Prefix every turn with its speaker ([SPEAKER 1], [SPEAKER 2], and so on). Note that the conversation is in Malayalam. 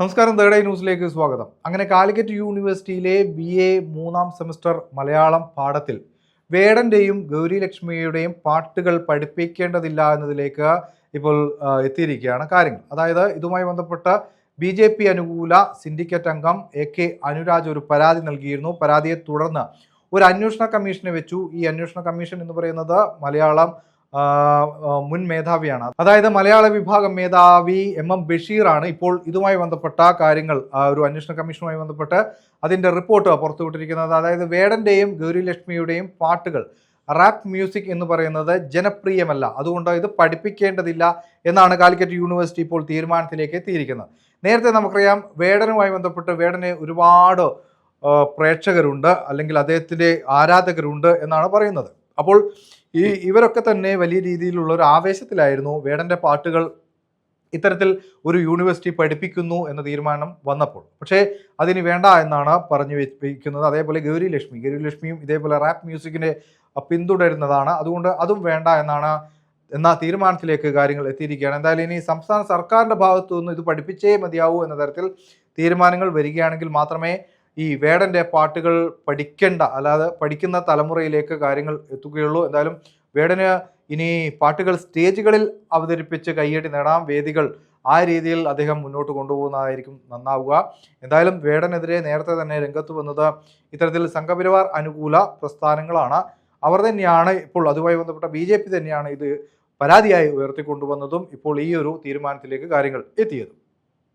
[SPEAKER 1] നമസ്കാരം തേർഡ് ന്യൂസിലേക്ക് സ്വാഗതം. അങ്ങനെ കാലിക്കറ്റ് യൂണിവേഴ്സിറ്റിയിലെ ബി എ മൂന്നാം സെമസ്റ്റർ മലയാളം പാഠത്തിൽ വേടന്റെയും ഗൗരി ലക്ഷ്മിയുടെയും പാട്ടുകൾ പഠിപ്പിക്കേണ്ടതില്ല എന്നതിലേക്ക് ഇപ്പോൾ എത്തിയിരിക്കുകയാണ് കാര്യങ്ങൾ. അതായത് ഇതുമായി ബന്ധപ്പെട്ട് ബി ജെ പി അനുകൂല സിൻഡിക്കേറ്റ് അംഗം എ കെ അനുരാജ് ഒരു പരാതി നൽകിയിരുന്നു. പരാതിയെ തുടർന്ന് ഒരു അന്വേഷണ കമ്മീഷനെ വെച്ചു. ഈ അന്വേഷണ കമ്മീഷൻ എന്ന് പറയുന്നത് മലയാളം മുൻ മേധാവിയാണ്. അതായത് മലയാള വിഭാഗം മേധാവി എം എം ബഷീറാണ് ഇപ്പോൾ ഇതുമായി ബന്ധപ്പെട്ട കാര്യങ്ങൾ ഒരു അന്വേഷണ കമ്മീഷനുമായി ബന്ധപ്പെട്ട് അതിന്റെ റിപ്പോർട്ട് പുറത്തുവിട്ടിരിക്കുന്നത്. അതായത് വേടന്റെയും ഗൗരി ലക്ഷ്മിയുടെയും പാട്ടുകൾ റാപ്പ് മ്യൂസിക് എന്ന് പറയുന്നത് ജനപ്രിയമല്ല. അതുകൊണ്ട് ഇത് പഠിപ്പിക്കേണ്ടതില്ല എന്നാണ് കാലിക്കറ്റ് യൂണിവേഴ്സിറ്റി ഇപ്പോൾ തീരുമാനത്തിലേക്ക് എത്തിയിരിക്കുന്നത്. നേരത്തെ നമുക്കറിയാം വേടനുമായി ബന്ധപ്പെട്ട് വേടന് ഒരുപാട് പ്രേക്ഷകരുണ്ട് അല്ലെങ്കിൽ അദ്ദേഹത്തിന്റെ ആരാധകരുണ്ട് എന്നാണ് പറയുന്നത്. അപ്പോൾ ഈ ഇവരൊക്കെ തന്നെ വലിയ രീതിയിലുള്ള ഒരു ആവേശത്തിലായിരുന്നു വേടന്റെ പാട്ടുകൾ ഇത്തരത്തിൽ ഒരു യൂണിവേഴ്സിറ്റി പഠിപ്പിക്കുന്നു എന്ന തീരുമാനം വന്നപ്പോൾ. പക്ഷേ അതിന് വേണ്ട എന്നാണ് പറഞ്ഞു വെച്ചിരിക്കുന്നത് അതേപോലെ ഗൗരി ലക്ഷ്മി ഗൗരി ലക്ഷ്മിയും ഇതേപോലെ റാപ്പ് മ്യൂസിക്കിനെ പിന്തുടരുന്നതാണ്. അതുകൊണ്ട് അതും വേണ്ട എന്നാണ് എന്ന തീരുമാനത്തിലേക്ക് കാര്യങ്ങൾ എത്തിയിരിക്കുകയാണ്. എന്തായാലും ഇനി സംസ്ഥാന സർക്കാരിന്റെ ഭാഗത്തു നിന്ന് ഇത് പഠിപ്പിച്ചേ മതിയാവൂ എന്ന തരത്തിൽ തീരുമാനങ്ങൾ വരികയാണെങ്കിൽ മാത്രമേ ഈ വേടന്റെ പാട്ടുകൾ പഠിക്കേണ്ട അല്ലാതെ പഠിക്കുന്ന തലമുറയിലേക്ക് കാര്യങ്ങൾ എത്തുകയുള്ളൂ. എന്തായാലും വേടന് ഇനി പാട്ടുകൾ സ്റ്റേജുകളിൽ അവതരിപ്പിച്ച് കയ്യടി നേടാം. വേദികൾ ആ രീതിയിൽ അദ്ദേഹം മുന്നോട്ട് കൊണ്ടുപോകുന്നതായിരിക്കും നന്നാവുക. എന്തായാലും വേടനെതിരെ നേരത്തെ തന്നെ രംഗത്ത് വന്നത് ഇത്തരത്തിൽ സംഘപരിവാർ അനുകൂല പ്രസ്ഥാനങ്ങളാണ്. അവർ തന്നെയാണ് ഇപ്പോൾ അതുമായി ബന്ധപ്പെട്ട ബി തന്നെയാണ് ഇത് പരാതിയായി ഉയർത്തിക്കൊണ്ടുവന്നതും ഇപ്പോൾ ഈ ഒരു തീരുമാനത്തിലേക്ക് കാര്യങ്ങൾ എത്തിയത്.